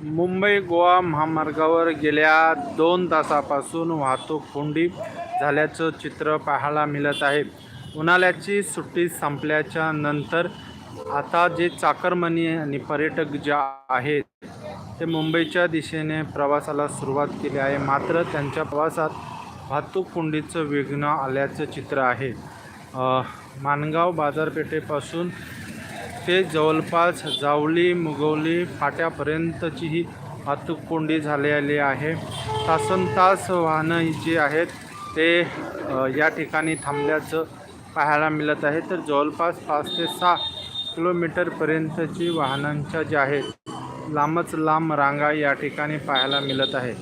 मुंबई गोवा महामार्गावर गेल्या दोन तासापासून वाहतूक कोंडी झाल्याचं चित्र पाहायला मिळत आहे. उन्हाळ्याची सुट्टी संपल्याच्या नंतर आता जे चाकरमनी आणि पर्यटक ज्या आहेत ते मुंबईच्या दिशेने प्रवासाला सुरुवात केली आहे. मात्र त्यांच्या प्रवासात वाहतूक कोंडीचं विघ्न आल्याचं चित्र आहे. मानगाव माणगाव बाजारपेठेपासून ते जवळपास जावली मुगवली फाट्यापर्यंतची ही वाहतूक कोंडी झालेली आहे. तासन तास वाहनं जी आहेत ते या ठिकाणी थांबल्याचं पाहायला मिळत आहे. तर जवळपास पाच ते सहा किलोमीटरपर्यंतची वाहनांच्या ज्या आहेत लांबच लांब रांगा या ठिकाणी पाहायला मिळत आहे.